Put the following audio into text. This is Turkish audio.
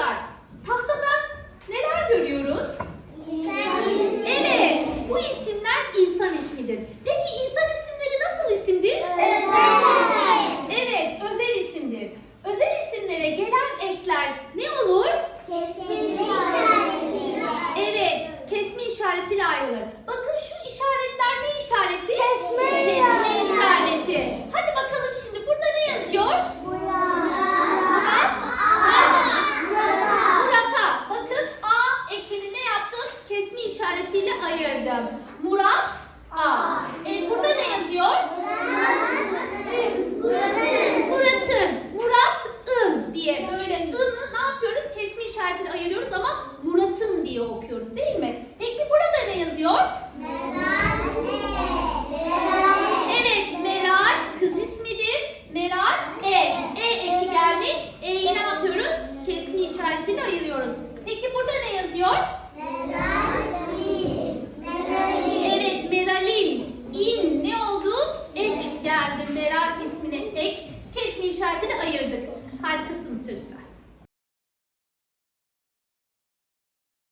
Çocuklar tahtada neler görüyoruz? Evet bu isimler insan ismidir. Peki insan isimleri nasıl isimdir? Evet özel isimdir. Özel isimlere gelen ekler ne olur? Evet, kesme işaretiyle ayrılır. Bakın şu işaretler ne işareti? Kesme Kesme işareti. işareti. Hadi bakalım şimdi burada ne yazıyor? Murat. Murat'a. Bakın A ekini ne yaptım? Kesme işaretiyle ayırdım. Murat A. E, burada ne yazıyor? Murat'ın. Murat'ın diye böyle ı'nı ne yapıyoruz? Kesme işaretini ayırıyoruz ama Murat'ın diye okuyoruz değil mi? Peki burada ne yazıyor? Evet, Meral kız ismidir. Meral E. E eki gelmiş. E'yi ne yapıyoruz? Kesme işaretiyle ayırıyoruz. Peki burada ne yazıyor?